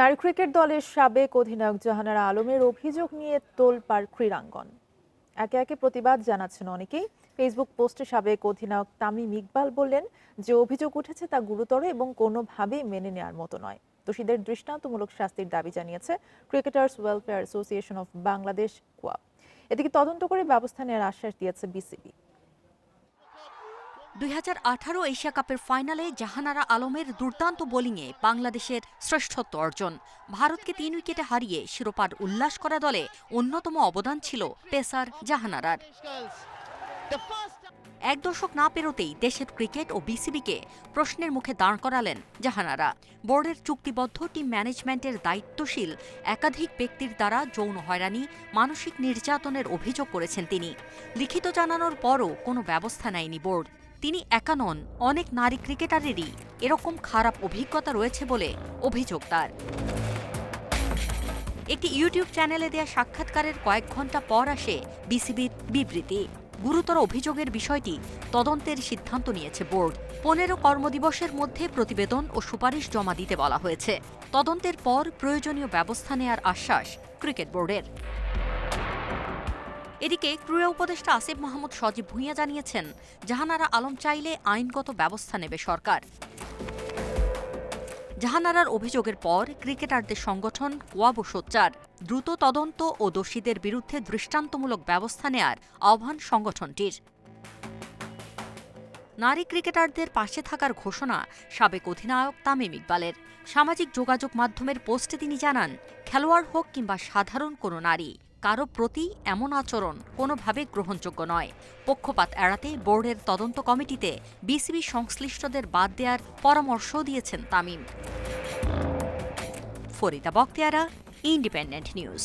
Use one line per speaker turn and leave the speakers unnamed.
নারী ক্রিকেট দলের সাবেক অধিনায়ক জাহানারা আলমের অভিযোগ নিয়ে তোলপাড় ক্রীড়াঙ্গন। একে একে প্রতিবাদ জানাচ্ছেন অনেকেই। ফেসবুক পোস্টে সাবেক অধিনায়ক তামিম ইকবাল বললেন যে অভিযোগ উঠেছে তা গুরুতর এবং কোনোভাবেই মেনে নেওয়ার মতো নয়। দোষীদের দৃষ্টান্তমূলক শাস্তির দাবি জানিয়েছে cricketers welfare association of Bangladesh COAB এদিকে তদন্ত করে ব্যবস্থা নেওয়ার আশ্বাস দিয়েছে বিসিবি।
দুই হাজার আঠারো এশিয়া কাপের ফাইনালে জাহানারা আলমের দুর্দান্ত বোলিংয়ে বাংলাদেশের শ্রেষ্ঠত্ব অর্জন। ভারতকে তিন উইকেটে হারিয়ে শিরোপার উল্লাস করা দলে অন্যতম অবদান ছিল পেসার জাহানারার। এক দশক না পেরোতেই দেশের ক্রিকেট ও বিসিবিকে প্রশ্নের মুখে দাঁড় করালেন জাহানারা। বোর্ডের চুক্তিবদ্ধ টিম ম্যানেজমেন্টের দায়িত্বশীল একাধিক ব্যক্তির দ্বারা যৌন হয়রানি, মানসিক নির্যাতনের অভিযোগ করেছেন তিনি। লিখিত জানানোর পরও কোনো ব্যবস্থা নেয়নি বোর্ড। তিনি একা নন, অনেক নারী ক্রিকেটারেরই। এরকম খারাপ অভিজ্ঞতা রয়েছে বলে অভিযোগ তার। একটি ইউটিউব চ্যানেলে দেয়া সাক্ষাৎকারের কয়েক ঘণ্টা পর আসে বিসিবির বিবৃতি। গুরুতর অভিযোগের বিষয়টি তদন্তের সিদ্ধান্ত নিয়েছে বোর্ড। পনেরো কর্মদিবসের মধ্যে প্রতিবেদন ও সুপারিশ জমা দিতে বলা হয়েছে। তদন্তের পর প্রয়োজনীয় ব্যবস্থা নেয়ার আশ্বাস ক্রিকেট বোর্ডের। এদিকে ক্রীড়া উপদেষ্টা আসিফ মাহমুদ সজীব ভুঁইয়া জানিয়েছেন, জাহানারা আলম চাইলে আইনগত ব্যবস্থা নেবে সরকার। জাহানারার অভিযোগের পর ক্রিকেটারদের সংগঠন ওয়াবো সোচ্চার। দ্রুত তদন্ত ও দোষীদের বিরুদ্ধে দৃষ্টান্তমূলক ব্যবস্থা নেয়ার আহ্বান সংগঠনটির। নারী ক্রিকেটারদের পাশে থাকার ঘোষণা সাবেক অধিনায়ক তামিম ইকবালের। সামাজিক যোগাযোগ মাধ্যমের পোস্টে তিনি জানান, খেলোয়াড় হোক কিংবা সাধারণ কোনো নারী কারও প্রতি এমন আচরণ কোনোভাবে গ্রহণযোগ্য নয়। পক্ষপাত এড়াতে বোর্ডের তদন্ত কমিটিতে বিসিবি সংশ্লিষ্টদের বাদ দেওয়ার পরামর্শ দিয়েছেন Tamim. Farida Bakhtiar independent news.